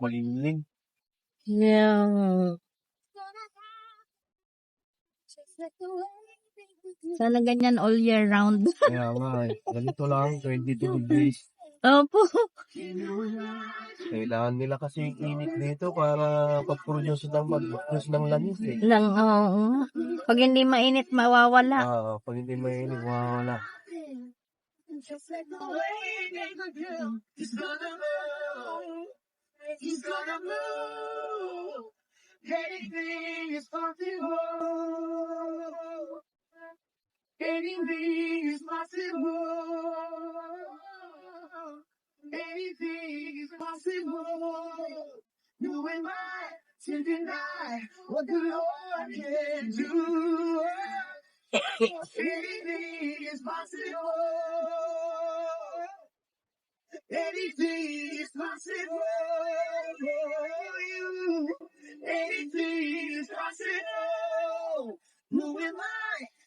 Malilim. Yeah. Sana ganyan all year round. Kaya nga, eh. ganito lang, 22 degrees. Opo. Kailangan nila kasi yung init dito para pag-produce ng mag-produce ng langis eh. Lang, oo. Pag hindi mainit, mawawala. Ah, pag hindi mainit, mawawala. Just like the way they could do. He's gonna move. He's gonna. Anything is possible. Anything is possible. Anything is possible. You and I to deny what the Lord can do. Anything is possible. Anything is possible. Is possible. Who am I